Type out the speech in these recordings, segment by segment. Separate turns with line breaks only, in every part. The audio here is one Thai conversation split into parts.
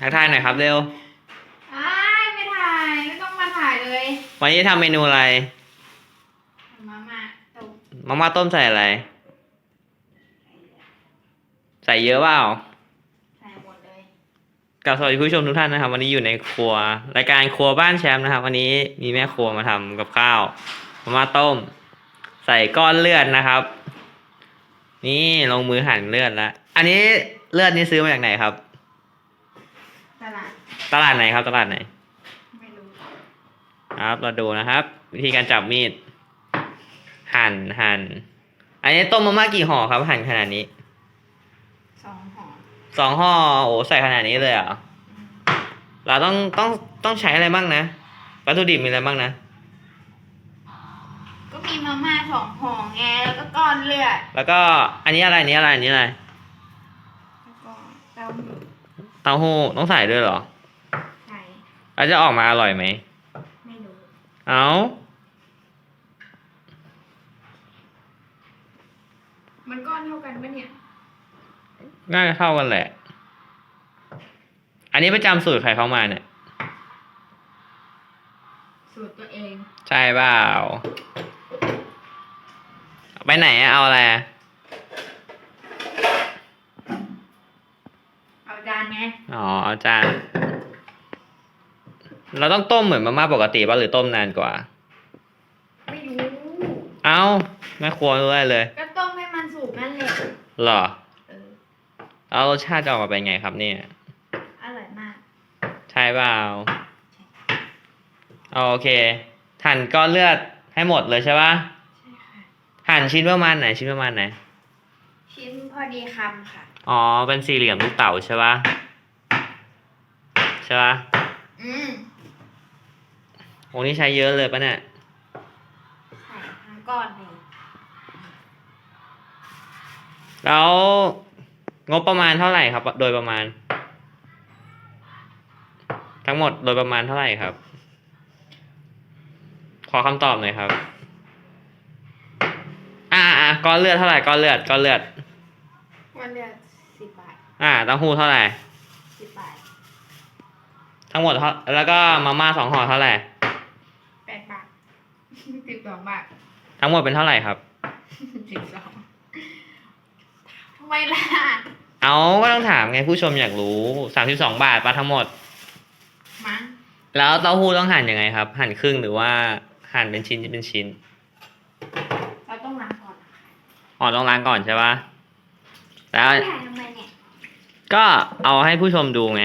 ทักทายหน่อยครับเร็ว
อ้ายไม่ถ่ายไม่ต้องมาถ่ายเลย
วันนี้ทำเมนูอะไร
มามาตก
มาม่าต้มใส่อะไร ใส่เยอะเปล่า
ใส่หมดเลย
กับสวัสดีผู้ชมทุกท่านนะครับ วันนี้อยู่ในครัวรายการครัวบ้านแชมป์นะครับ วันนี้มีแม่ครัวมาทำกับข้าวมาม่าต้ม ใส่ก้อนเลือดนะครับ นี่ลงมือหั่นเลือดแล้วอันนี้เลือดนี่ซื้อมาจากไหนครับ
ตลาด
ตลาดไหนครับ ตลาดไหน
ไม่รู้
ครับ เราดูนะครับ วิธีการจับมีด หั่นหั่นอันนี้ต้มมาม่ากี่ห่อครับ หั่นขนาดนี้
สองห่อ
สองห่อโอ้ใส่ขนาดนี้เลยเหรอ เราต้องต้องต้องใช้อะไรบ้างนะ วัตถุดิบมีอะไรบ้างนะ
ก็มีมาม่าสองห่อไงแล้วก็ก้อนเลือด
แล้วก็อันนี้อะไรอันนี้อะไรอันนี้อะไร
แล้วก็เต้าหู้
เต้าหู้ต้องใส่ด้วยเหรอ
ไข่
แล้วจะออกมาอร่อยไหม
ไม่รู้
เอา
มันก้อนเท่ากันปะเนี่ย
น่าจะเท่ากันแหละ อันนี้ไปจำสูตรใครเข้ามาเนี่ย
สูตรตัวเอง
ใช่เปล่า ไปไหนอะเอาอะไรอะ
อาจานไง
อ๋อเอาจานเราต้องต้มเหมือนมาม่าปกติป่ะหรือต้มนานกว่า
ไม่รู้
เอาแม่ครัวรู้ได้เลย
ก็ต้มให้มันสุกนั่นแหละ
เหรอ
เออ
แล้วรสชาติจะออกมาเป็นไงครับเนี่ย
อร่อยมาก
ใช่เปล่าโอเคหั่นก้อนเลือดให้หมดเลยใช่ปะ
ใช่ค่ะ
หั่นชิ้นประมาณไหนชิ้นประมาณไหน
ชิ้นพอดีคำค่ะ
อ๋อ เป็นสี่เหลี่ยมลูกเต๋าใช่ปะใช่ปะ
อืม
โอ้นี่ใช้เยอะเลยปะเนี่ย
ใส่ทั้งก้อนเลย
แล้ว งบประมาณเท่าไหร่ครับ โดยประมาณ ทั้งหมดโดยประมาณเท่าไหร่ครับ ขอคำตอบหน่อยครับ อ่าอ่าก้อนเลือดเท่าไหร่ก้อนเลือดก้อนเลือด
วันเดือนสิบบาท
อ่าเต้าหู้เท่าไหร่
สิบบาท
ทั้งหมดเท่าแล้วก็มาม่าสองห่อเท่าไหร่
แปดบาทสิบสองบาท
ทั้งหมดเป็นเท่าไหร่ครับ
สิบสองทำไมล่ะ
เอาก็ต้องถามไงผู้ชมอยากรู้สามสิบสองบาทปะทั้งหมด
มั้ง
แล้วเต้าหู้ต้องหั่นยังไงครับ หั่นครึ่งหรือว่าหั่นเป็นชิ้นเป็นชิ้น
เราต้องล้างก่อนนะคะ
อ๋อต้องล้างก่อนใช่ปะแล้ว
ไม่ถ่ายทำไมเนี่ย
ก็เอาให้ผู้ชมดูไง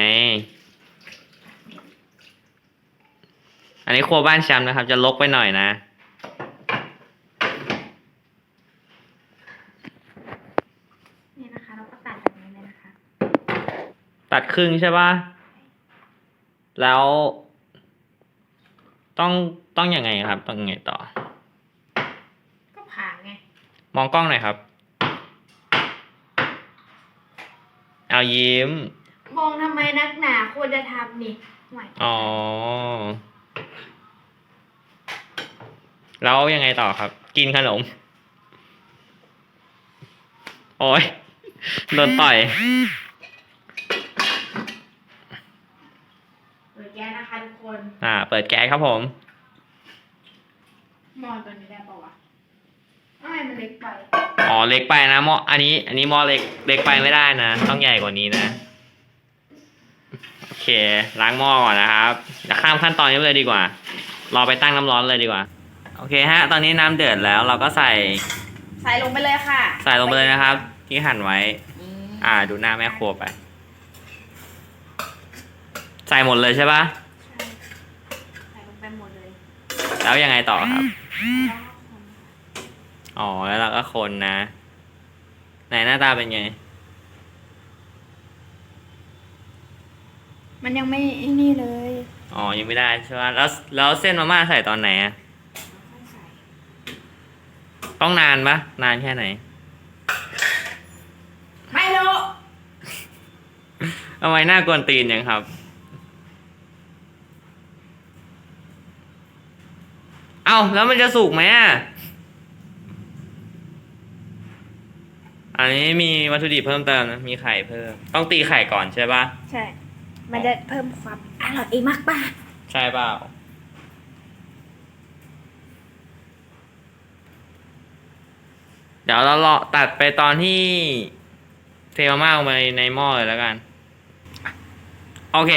อันนี้ครัวบ้านแชมป์นะครับ จะลกไปหน่อยนะ
นี่นะคะเราก็ตัดแบบนี้เลยนะคะ
ตัดครึ่งใช่ปะแล้ว ต้องต้องยังไงครับ ต้องยังไงต่อ
ก็ผ่าไง
มองกล้องหน่อยครับ เอายิ้ม
มองทำไมนักหนาควรจะทำนี่ห่วย
อ๋อ แล้วยังไงต่อครับ กินขนม โอ้ยโดนต่อย
เปิดแก๊สนะคะทุกคน
อ่า เปิดแก๊สครับผม
มองตัวนี้ได้ปะวะไม่มันเล็กไป
อ๋อเล็กไปนะหม้ออันนี้ อันนี้หม้อเล็กเล็กไปไม่ได้นะ ต้องใหญ่กว่านี้นะโอเคล้างหม้อก่อนนะครับเดี๋ยวข้ามขั้นตอนนี้ไปเลยดีกว่า รอไปตั้งน้ำร้อนเลยดีกว่า โอเคฮะ ตอนนี้น้ำเดือดแล้วเราก็ใส่
ใส่ลงไปเลยค่ะ
ใส่ลงไปเลยนะครับ ที่หั่นไว้
นี่
อ่า ดูหน้าแม่ครัวไป ใส่หมดเลยใช่ปะ
ใส่ลงไปหมดเลย
แล้วยังไงต่อครับ
แล้วก็คน
อ๋อ แล้วเราก็คนนะไหนหน้าตาเป็นไง
มันยังไม่ไอ้นี่เลย
อ๋อ ยังไม่ได้ใช่ปะแล้วแล้วเส้นมาม่าใส่ตอนไหนอะ
ค่อยใส่
ต้องนานปะนานแค่ไหน
ไม่รู้
ทำไมหน้ากวนตีนยังครับ เอ้าแล้วมันจะสุกไหมอะ อันนี้มีวัตถุดิบเพิ่มเติมนะมีไข่เพิ่ม ต้องตีไข่ก่อนใช่ปะ
ใช่ มันจะเพิ่มความอร่อยมากป่ะ
ใช่เปล่าเดี๋ยวเราเลาะตัดไปตอนที่เทมาม่าลงไปในหม้อเลยแล้วกัน โอเค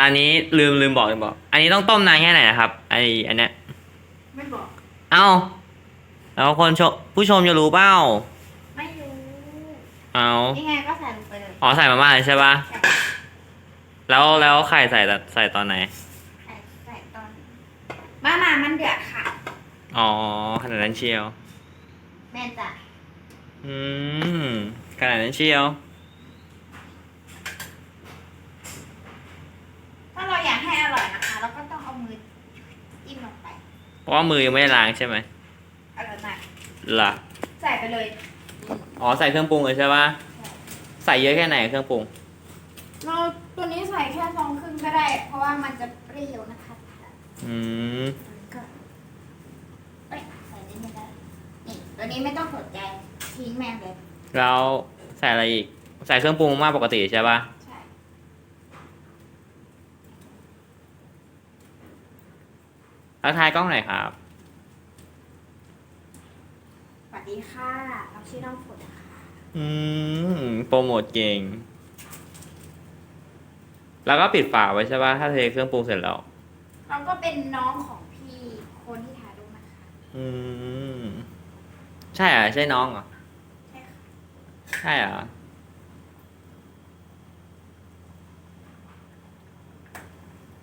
อันนี้ลืมลืมบอกลืมบอก อันนี้ต้องต้มนานแค่ไหนนะครับ ไออันเนี้ย
ไม่บอก
เอ้าแล้วคนชมผู้ชมจะรู้เปล่า
ไม่รู้
เอา
ยังไงก็ใส่ลงไปเลย
อ๋อใส่มาม่าเลยใช่ปะ
ใส่
แล้วแล้วไข่ใส่ตใส่ตอนไหน
ใส่ใส่ตอนมามามันเดือดค่ะ
อ๋อขนาดนั้นเชียว
แม่จ้ะ
อืมขนาดนั้นเชียว
ถ้าเราอยากให้อร่อยนะคะ เราก็ต้องเอามือจิ้มลงไป
เพราะว่ามือยังไม่ได้ล้างใช่ไหม
อร่อยมาก
ล่ะ
ใส่ไปเลย
อ๋อใส่เครื่องปรุงเลยใช่ปะใส่เยอะแค่ไหนเครื่องปรุง
เราตัวนี้ใส่แค่ซองครึ่งก็ได้ เพราะว่ามันจะเปรี้ยวนะคะ
อืม
ก็เอ้ยใส่นิดนึงได้นี่ตัวนี้ไม่ต้องสนใจทิ้งแม่งเลย
แล้วใส่อะไรอีก ใส่เครื่องปรุงมากปกติใช่ปะ
ใช่
แล้วทายกล้องหน่อยครับ
สวัส ดีค่ะเราชื่อน้องฝนนะคะ
อืมโปรโมทเก่ง แล้วก็ปิดฝาไว้ใช่ปะถ้าเทเครื่องปรุงเสร็จแล้ว
เราก็เป็นน้องของพี่คนที่ถ่ายรูปนะคะ
อืม ใช่เหรอะใช่น้องเหรอ
ใช่ค่ะ
ใช่เหรอ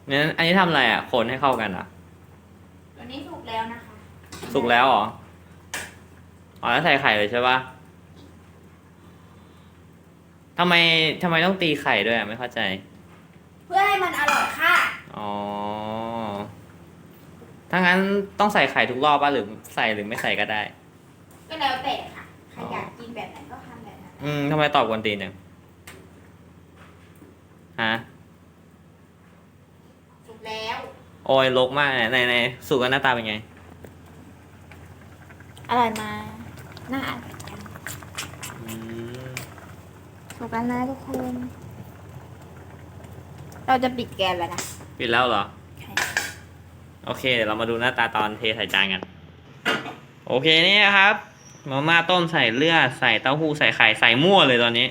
งั้นอันนี้ทำอะไรอะ คนให้เข้ากันอะ
ตัวนี้สุกแล้วนะคะ
สุกแล้วเหรอ อ๋อแล้วใส่ไข่เลยใช่ปะทำไมทำไมต้องตีไข่ด้วยอะไม่เข้าใจ
เพื่อให้มันอร่อยค่ะ
อ๋อ ถ้างั้นต้องใส่ไข่ทุกรอบป่ะหรือใส่หรือไม่ใส่ก็ได้
ก็แล้วแต่ค่ะใครอยากกินแบบไหนก็ทำแบบนั้น
อืมทำไมตอบกวนตีนจังฮะ
สุกแล้ว
โอ้ยลกมากเนี่ยไหนไหนสุกกันหน้าตาเป็นไง
อร่อยมาน่าอร่อยจัง
อืม
สุกแล้วนะทุกคน เราจะปิดแก๊สแล้วนะ
ปิดแล้วเหรอ
ใช่
โอเค เดี๋ยวเรามาดูหน้าตาตอนเทใส่จานกัน โอเคนี่นะครับมาม่าต้มใส่เลือด ใส่เต้าหู้ใส่ไข่ใส่มั่วเลยตอนนี้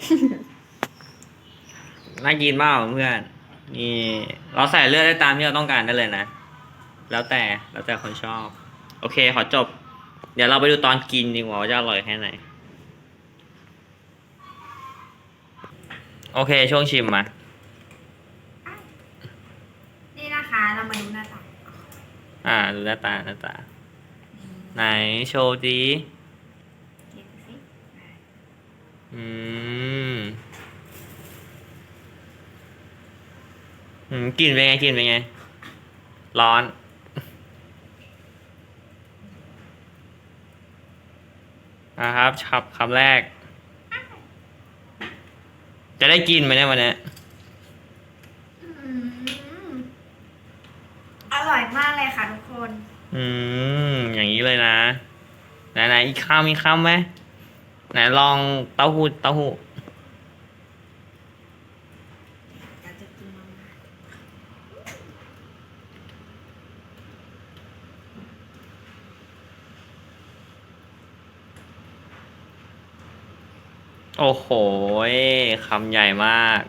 น่ากินมากเพื่อนนี่เราใส่เลือดได้ตามที่เราต้องการได้เลยนะ แล้วแต่แล้วแต่คนชอบ โอเค ขอจบ เดี๋ยวเราไปดูตอนกินดีกว่าว่าจะอร่อยแค่ไหน โอเคช่วงชิมมา
นี่นะคะ เรามาดูหน้าตา
อ่าดูหน้าตาหน้าตา ไหนโชว์ดี
เห็นสิ
อืมอืมกลิ่นเป็นไงกลิ่นเป็นไง ร้อน นะครับขับคำแรก จะได้กินไหมเนี่ยวันเนี้ย
อืมอร่อยมากเลยค่ะทุกคน
อืม อย่างนี้เลยนะ ไหนไหนอีกคำอีกคำไหมไหนลองเต้าหู้เต้าหู้
อยากจะกินมาม่า
โอ้โหคำใหญ่มาก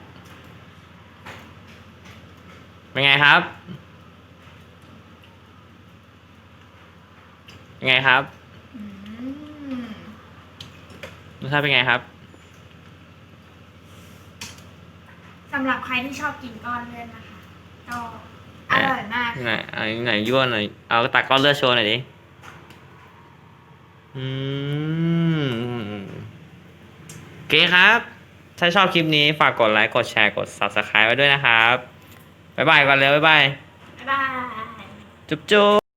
เป็นไงครับ เป็นไงครับ
อืม
รสชาติเป็นไงครับ
สำหรับใครที่ชอบกินก้อนเลือดนะคะ ก็อร่อยมาก
ไหนเอาไหนยั่วหน่อย เอาตักก้อนเลือดโชว์หน่อยดิ อืมโอ เคครับ ถ้าชอบคลิปนี้ฝากกดไลค์ กดแชร์ กด subscribe ไว้ด้วยนะครับ บ๊ายบายก่อนเลยบ๊ายบาย
บ๊ายบาย
จุ๊บจุ๊บ